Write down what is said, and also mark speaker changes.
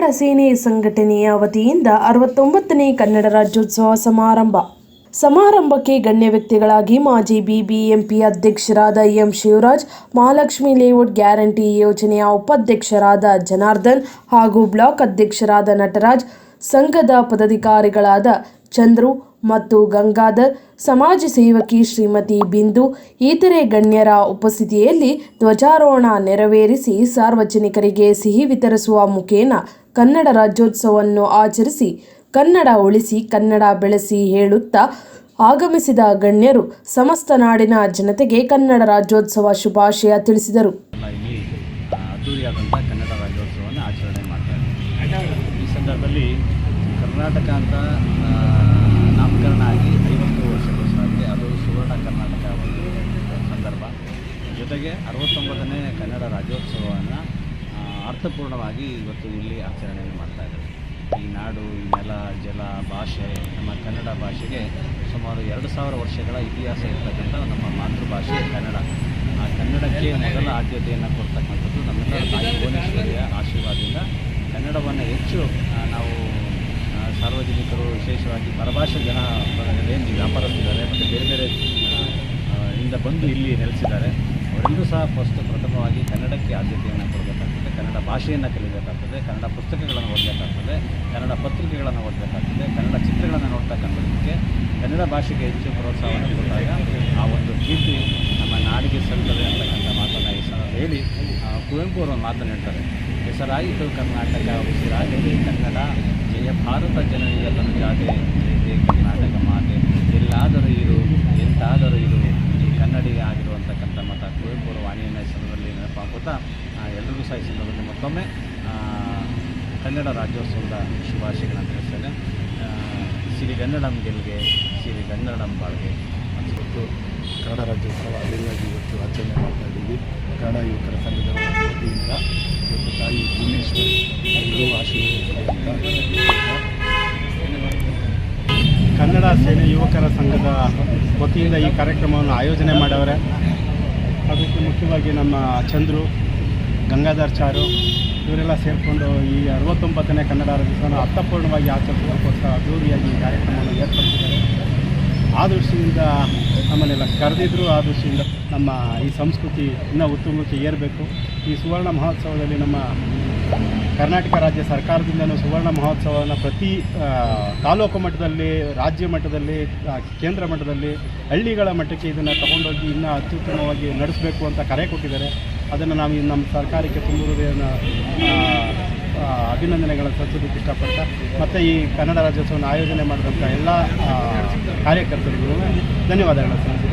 Speaker 1: ಕನ್ನಡ ಸೇನೆ ಸಂಘಟನೆಯ ವತಿಯಿಂದ ಅರವತ್ತೊಂಬತ್ತನೇ ಕನ್ನಡ ರಾಜ್ಯೋತ್ಸವ ಸಮಾರಂಭ. ಸಮಾರಂಭಕ್ಕೆ ಗಣ್ಯ ವ್ಯಕ್ತಿಗಳಾಗಿ ಮಾಜಿ ಬಿಬಿಎಂಪಿ ಅಧ್ಯಕ್ಷರಾದ M Shivraj, Mahalakshmi layout guarantee ಯೋಜನೆಯ ಉಪಾಧ್ಯಕ್ಷರಾದ ಜನಾರ್ದನ್ ಹಾಗೂ ಬ್ಲಾಕ್ ಅಧ್ಯಕ್ಷರಾದ ನಟರಾಜ್, ಸಂಘದ ಪದಾಧಿಕಾರಿಗಳಾದ ಚಂದ್ರು ಮತ್ತು ಗಂಗಾಧರ್, ಸಮಾಜ ಸೇವಕಿ ಶ್ರೀಮತಿ ಬಿಂದು, ಇತರೆ ಗಣ್ಯರ ಉಪಸ್ಥಿತಿಯಲ್ಲಿ ಧ್ವಜಾರೋಹಣ ನೆರವೇರಿಸಿ ಸಾರ್ವಜನಿಕರಿಗೆ ಸಿಹಿ ವಿತರಿಸುವ ಮುಖೇನ ಕನ್ನಡ ರಾಜ್ಯೋತ್ಸವವನ್ನು ಆಚರಿಸಿ, ಕನ್ನಡ ಉಳಿಸಿ, ಕನ್ನಡ ಬೆಳೆಸಿ ಹೇಳುತ್ತಾ ಆಗಮಿಸಿದ ಗಣ್ಯರು ಸಮಸ್ತ ನಾಡಿನ ಜನತೆಗೆ ಕನ್ನಡ ರಾಜ್ಯೋತ್ಸವ ಶುಭಾಶಯ ತಿಳಿಸಿದರು.
Speaker 2: ಕನ್ನಡ ರಾಜ್ಯೋತ್ಸವವನ್ನು ಆಚರಣೆ ಮಾಡ್ತಾರೆ ಈ ಸಂದರ್ಭದಲ್ಲಿ ಕರ್ನಾಟಕ ಅಂತ ನಾಮಕರಣ ಆಗಿ ಐವತ್ತು ವರ್ಷಕ್ಕೋಸ್ಕರಕ್ಕೆ ಅದು ಸುವರ್ಣ ಕರ್ನಾಟಕ ಒಂದು ಸಂದರ್ಭ. ಜೊತೆಗೆ ಅರವತ್ತೊಂಬತ್ತನೇ ಕನ್ನಡ ರಾಜ್ಯೋತ್ಸವವನ್ನು ಅರ್ಥಪೂರ್ಣವಾಗಿ ಇವತ್ತು ಇಲ್ಲಿ ಆಚರಣೆ ಮಾಡ್ತಾ ಇದ್ದಾರೆ. ಈ ನಾಡು, ಈ ನೆಲ, ಜಲ, ಭಾಷೆ, ನಮ್ಮ ಕನ್ನಡ ಭಾಷೆಗೆ ಸುಮಾರು ಎರಡು ಸಾವಿರ ವರ್ಷಗಳ ಇತಿಹಾಸ ಇರ್ತಕ್ಕಂಥ ನಮ್ಮ ಮಾತೃಭಾಷೆ ಕನ್ನಡ. ಆ ಕನ್ನಡಕ್ಕೆ ಮೊದಲ ಆದ್ಯತೆಯನ್ನು ಕೊಡ್ತಕ್ಕಂಥದ್ದು ನಮ್ಮೆಲ್ಲರ ತಾಯಿ ಭುವನೇಶ್ವರಿಯ ಆಶೀರ್ವಾದದಿಂದ. ಕನ್ನಡವನ್ನು ಹೆಚ್ಚು ನಾವು ಸಾರ್ವಜನಿಕರು, ವಿಶೇಷವಾಗಿ ಪರಭಾಷೆ ಜನ ಏನು ವ್ಯಾಪಾರಸ್ಥಿದ್ದಾರೆ, ಮತ್ತು ಬೇರೆ ಬೇರೆ ಇಂದ ಬಂದು ಇಲ್ಲಿ ನೆಲೆಸಿದ್ದಾರೆ. ಅವರೆಲ್ಲರೂ ಸಹ ಫಸ್ಟ್ ಪ್ರಥಮವಾಗಿ ಕನ್ನಡಕ್ಕೆ ಆದ್ಯತೆಯನ್ನು ಕೊಡಬೇಕಾಗ್ತದೆ. ಕನ್ನಡ ಭಾಷೆಯನ್ನು ಕಲಿಬೇಕಾಗ್ತದೆ. ಕನ್ನಡ ಪುಸ್ತಕಗಳನ್ನು ಓದಬೇಕಾಗ್ತದೆ. ಕನ್ನಡ ಪತ್ರಿಕೆಗಳನ್ನು ಓದಬೇಕಾಗ್ತದೆ. ಕನ್ನಡ ಚಿತ್ರಗಳನ್ನು ನೋಡ್ತಕ್ಕಂಥದ್ದಕ್ಕೆ ಕನ್ನಡ ಭಾಷೆಗೆ ಹೆಚ್ಚು ಪ್ರೋತ್ಸಾಹವನ್ನು ಕೊಟ್ಟಾಗ ಆ ಒಂದು ಕೀರ್ತಿ ನಮ್ಮ ನಾಡಿಗೆ ಸಲ್ಲುತ್ತದೆ ಅಂತಕ್ಕಂಥ ಮಾತನ್ನು ಈ ಸಲ ಹೇಳಿ ಕುವೆಂಪು ಅವರು ಮಾತನ್ನು ಹೇಳ್ತಾರೆ. ಹೆಸರಾಯಿತು ಕರ್ನಾಟಕ, ಉಸಿರಾಗಲಿ ಕನ್ನಡ, ಜಯ ಭಾರತ ಜನನಿಯ ಜಾತಿ ಜಾತೆ ಜಯ ಜಯ ಕರ್ನಾಟಕ ಮಾತೆ ಎಲ್ಲಾದರೂ ಇರು ಎಂತಾದರೂ ಇರು ಈ ಕನ್ನಡಿಗ ಆಗಿರುವಂತಕ್ಕಂಥ ಮತ ಕುವೆಂಪು ಅವರ ವಾಣಿಯನ್ನು ಈ ಸಂದರ್ಭದಲ್ಲಿ ನೆನಪಾಗುತ್ತಾ ಆ, ಸಂದರ್ಭದಲ್ಲಿ ಮತ್ತೊಮ್ಮೆ ಕನ್ನಡ ರಾಜ್ಯೋತ್ಸವದ ಶುಭಾಶಯಗಳನ್ನು ತಿಳಿಸ್ತೇನೆ. ಸಿರಿ ಸಿರಿಗನ್ನಡಂ ಗೆಲ್ಗೆ ಸಿರಿಗನ್ನಡಂ ಬಾಳ್ಗೆ
Speaker 3: ಇವತ್ತು ಕನ್ನಡ ರಾಜ್ಯೋತ್ಸವ ಅಲ್ಲಿಗಾಗಿ ಇವತ್ತು ಆಚರಣೆ ಮಾಡ್ತಾ ಇದ್ದೀವಿ. ಕನ್ನಡ ಯುವಕರ ಸಂಘದ ವತಿಯಿಂದ ಇವತ್ತು ತಾಯಿ ಭುವನೇಶ್ವರಿ ಎಲ್ಲರೂ ಕನ್ನಡ ಸೇನೆ ಯುವಕರ ಸಂಘದ ವತಿಯಿಂದ ಈ ಕಾರ್ಯಕ್ರಮವನ್ನು ಆಯೋಜನೆ ಮಾಡವರೆ. ಅದಕ್ಕೆ ಮುಖ್ಯವಾಗಿ ನಮ್ಮ ಚಂದ್ರು ಗಂಗಾಧರ್ ಚಾರು, ಇವರೆಲ್ಲ ಸೇರಿಕೊಂಡು ಈ ಅರವತ್ತೊಂಬತ್ತನೇ ಕನ್ನಡ ರಾಜ್ಯೋತ್ಸವನ ಅರ್ಥಪೂರ್ಣವಾಗಿ ಆಚರಿಸೋದಕ್ಕೋಸ್ಕರ ಅದ್ದೂರಿಯಾಗಿ ಈ ಕಾರ್ಯಕ್ರಮವನ್ನು ಏರ್ಪಡಿಸಿದ್ದಾರೆ. ಆ ದೃಷ್ಟಿಯಿಂದ ನಮ್ಮನ್ನೆಲ್ಲ ಕರೆದಿದ್ರು, ಆ ದೃಷ್ಟಿಯಿಂದ ನಮ್ಮ ಈ ಸಂಸ್ಕೃತಿ ಇನ್ನೂ ಉತ್ತುಂಗಕ್ಕೆ ಏರಬೇಕು. ಈ ಸುವರ್ಣ ಮಹೋತ್ಸವದಲ್ಲಿ ನಮ್ಮ ಕರ್ನಾಟಕ ರಾಜ್ಯ ಸರ್ಕಾರದಿಂದಲೂ ಸುವರ್ಣ ಮಹೋತ್ಸವವನ್ನು ಪ್ರತಿ ತಾಲೂಕು ಮಟ್ಟದಲ್ಲಿ, ರಾಜ್ಯ ಮಟ್ಟದಲ್ಲಿ ಕೇಂದ್ರ ಮಟ್ಟದಲ್ಲಿ, ಹಳ್ಳಿಗಳ ಮಟ್ಟಕ್ಕೆ ಇದನ್ನು ತಗೊಂಡೋಗಿ ಇನ್ನೂ ಅತ್ಯುತ್ತಮವಾಗಿ ನಡೆಸಬೇಕು ಅಂತ ಕರೆ ಕೊಟ್ಟಿದ್ದಾರೆ. ಅದನ್ನು ನಾವು ನಮ್ಮ ಸರ್ಕಾರಕ್ಕೆ ತುಂಬ ಅಭಿನಂದನೆಗಳನ್ನು ಸಲ್ಲಿಸೋದಕ್ಕೆ ಇಷ್ಟಪಡ್ತಾ, ಮತ್ತು ಈ ಕನ್ನಡ ರಾಜ್ಯೋತ್ಸವವನ್ನು ಆಯೋಜನೆ ಮಾಡಿದಂಥ ಎಲ್ಲ ಕಾರ್ಯಕರ್ತರಿಗೂ ಧನ್ಯವಾದಗಳನ್ನು ಸಲ್ಲಿಸ್ತೀನಿ.